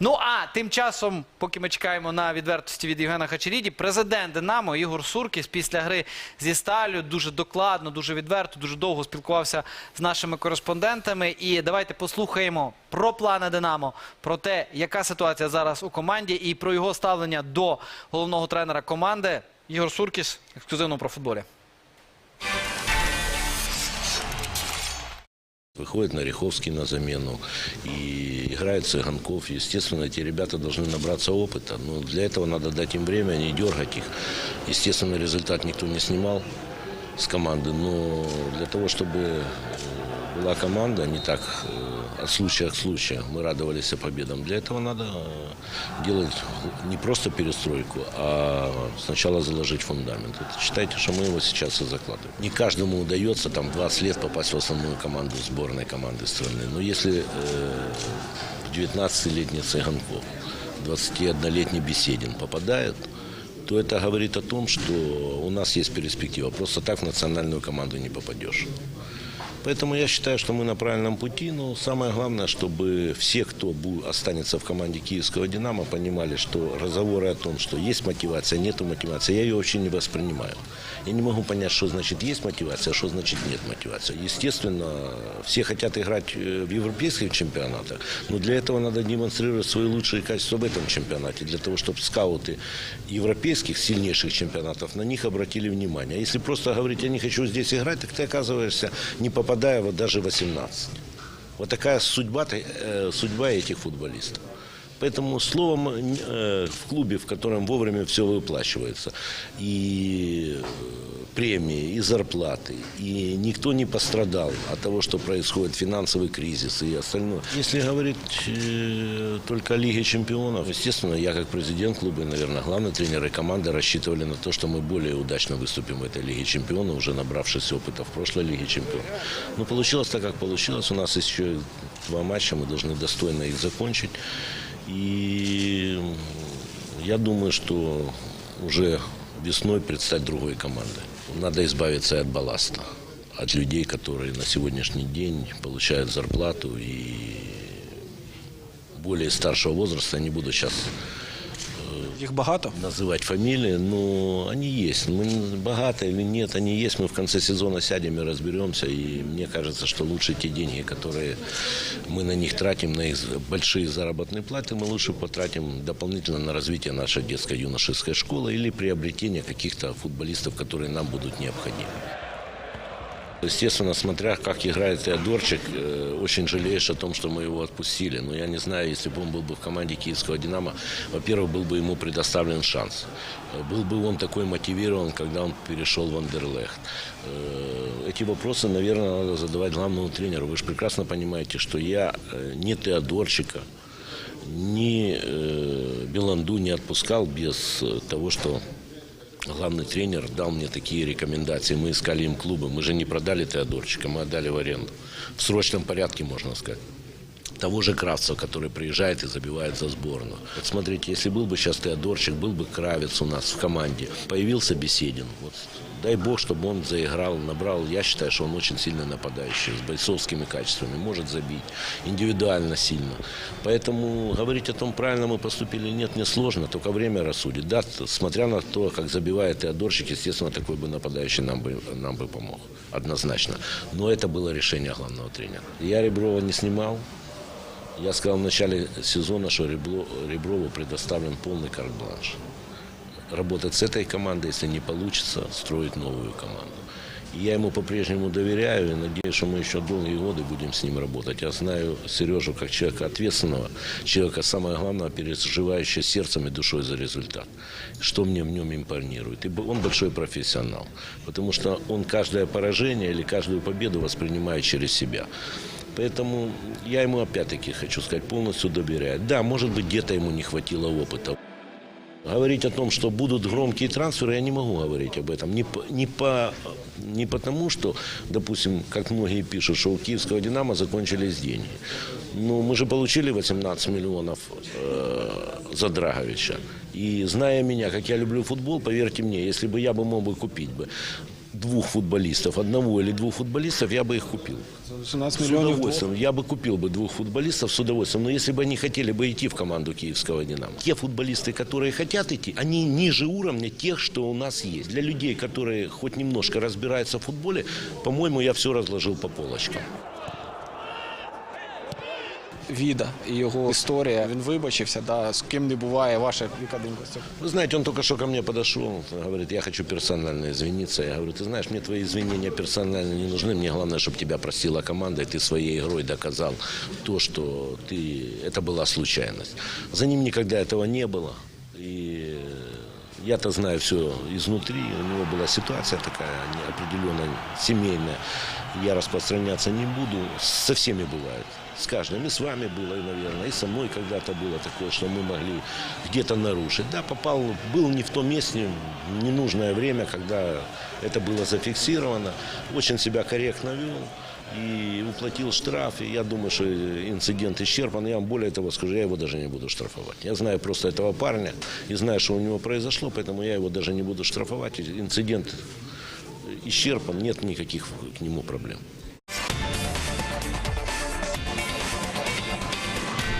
Ну а тим часом, поки ми чекаємо на відвертості від Євгена Хачеріді, президент Динамо Ігор Суркіс після гри зі Сталю дуже докладно, дуже відверто, дуже довго спілкувався з нашими кореспондентами. І давайте послухаємо про плани Динамо, про те, яка ситуація зараз у команді, і про його ставлення до головного тренера команди. Ігор Суркіс, ексклюзивно про футболі. Выходит Нариховский на замену и играет Цыганков. Естественно, эти ребята должны набраться опыта. Но для этого надо дать им время, не дергать их. Естественно, результат никто не снимал с команды. Но для того, чтобы была команда, не так э, от случая к случаю, мы радовались победам. Для этого надо э, делать не просто перестройку, а сначала заложить фундамент. Вот считайте, что мы его сейчас и закладываем. Не каждому удается там 20 лет попасть в основную команду сборной команды страны. Но если э, 19-летний Цыганков, 21-летний Беседин попадают, то это говорит о том, что у нас есть перспектива. Просто так в национальную команду не попадешь. Поэтому я считаю, что мы на правильном пути, но самое главное, чтобы все, кто останется в команде киевского «Динамо», понимали, что разговоры о том, что есть мотивация, нету мотивации, я ее вообще не воспринимаю. Я не могу понять, что значит есть мотивация, а что значит нет мотивации. Естественно, все хотят играть э, в европейских чемпионатах, но для этого надо демонстрировать свои лучшие качества в этом чемпионате, для того, чтобы скауты европейских сильнейших чемпионатов на них обратили внимание. А если просто говорить, я не хочу здесь играть, так ты оказываешься, не попадая вот даже в 18. Вот такая судьба, э, судьба этих футболистов. Поэтому словом э, в клубе, в котором вовремя все выплачивается, и э, премии, и зарплаты, и никто не пострадал от того, что происходит финансовый кризис и остальное. Если говорить э, только о Лиге чемпионов, естественно, я как президент клуба и, наверное, главный тренер и команда рассчитывали на то, что мы более удачно выступим в этой Лиге чемпионов, уже набравшись опыта в прошлой Лиге чемпионов. Но получилось так, как получилось. У нас еще два матча, мы должны достойно их закончить. И я думаю, что уже весной предстать другой командой. Надо избавиться от балласта, от людей, которые на сегодняшний день получают зарплату и более старшего возраста, не буду сейчас Їх багато. называть фамилии, но они есть. Мы богаты или нет, они есть. Мы в конце сезона сядем и разберемся. И мне кажется, что лучше те деньги, которые мы на них тратим, на их большие заработные платы, мы лучше потратим дополнительно на развитие нашей детско-юношеской школы или приобретение каких-то футболистов, которые нам будут необходимы. Естественно, смотря как играет Теодорчик, э, очень жалеешь о том, что мы его отпустили. Но я не знаю, если бы он был бы в команде киевского «Динамо», во-первых, был бы ему предоставлен шанс. Э, Был бы он такой мотивирован, когда он перешел в Андерлехт. Э, Эти вопросы, наверное, надо задавать главному тренеру. Вы же прекрасно понимаете, что я ни Теодорчика, ни Беланду не отпускал без того, что главный тренер дал мне такие рекомендации. Мы искали им клубы. Мы же не продали Теодорчика, мы отдали в аренду. В срочном порядке, можно сказать. Того же Кравцева, который приезжает и забивает за сборную. Вот смотрите, если был бы сейчас Теодорчик, был бы Кравец у нас в команде, появился Беседин. Вот, дай бог, чтобы он заиграл, набрал. Я считаю, что он очень сильный нападающий, с бойцовскими качествами, может забить, индивидуально сильно. Поэтому говорить о том, правильно мы поступили или нет, не сложно, только время рассудит. Да, смотря на то, как забивает Теодорчик, естественно, такой бы нападающий нам бы, нам бы помог, однозначно. Но это было решение главного тренера. Я Реброва не снимал, я сказал в начале сезона, что Ребро- Реброву предоставлен полный карт-бланш. Работать с этой командой, если не получится, строить новую команду. Я ему по-прежнему доверяю и надеюсь, что мы еще долгие годы будем с ним работать. Я знаю Сережу как человека ответственного, человека, самое главное, переживающего сердцем и душой за результат. Что мне в нем импонирует. И он большой профессионал, потому что он каждое поражение или каждую победу воспринимает через себя. Поэтому я ему опять-таки хочу сказать, полностью доверяю. Да, может быть, где-то ему не хватило опыта. Говорить о том, что будут громкие трансферы, я не могу говорить об этом. Не, по, не, по, не потому, что, допустим, как многие пишут, что у киевского «Динамо» закончились деньги. Ну, мы же получили 18 миллионов э, за Драговича. И зная меня, как я люблю футбол, поверьте мне, если бы я бы мог бы купить бы двух футболистов, одного или двух футболистов, я бы их купил. 18 С мільйонів. удовольствием. Я бы купил бы двух футболистов с удовольствием. Но если бы они хотели бы идти в команду киевского «Динамо». Те футболисты, которые хотят идти, они ниже уровня тех, что у нас есть. Для людей, которые хоть немножко разбираются в футболе, по-моему, я все разложил по полочкам. Віда і його історія. Він вибачився, да, з ким не буває ваша Віка Динькостюк. Вы знаете, он только что ко мне подошел, говорит, я хочу персонально извиниться. Я говорю, ты знаешь, мне твои извинения персонально не нужны. Мне главное, чтобы тебя простила команда, и ты своей игрой доказал то, что ты... это была случайность. За ним никогда этого не было. И я-то знаю все изнутри. У него была ситуация такая определенная, семейная. Я распространяться не буду. Со всеми бывает. С каждым. И с вами было, и, наверное, и со мной когда-то было такое, что мы могли где-то нарушить. Да, попал, был не в том месте, в ненужное время, когда это было зафиксировано. Очень себя корректно вел и уплатил штраф. И я думаю, что инцидент исчерпан. Я вам более того скажу, я его даже не буду штрафовать. Я знаю просто этого парня и знаю, что у него произошло, поэтому я его даже не буду штрафовать. Инцидент исчерпан, нет никаких к нему проблем.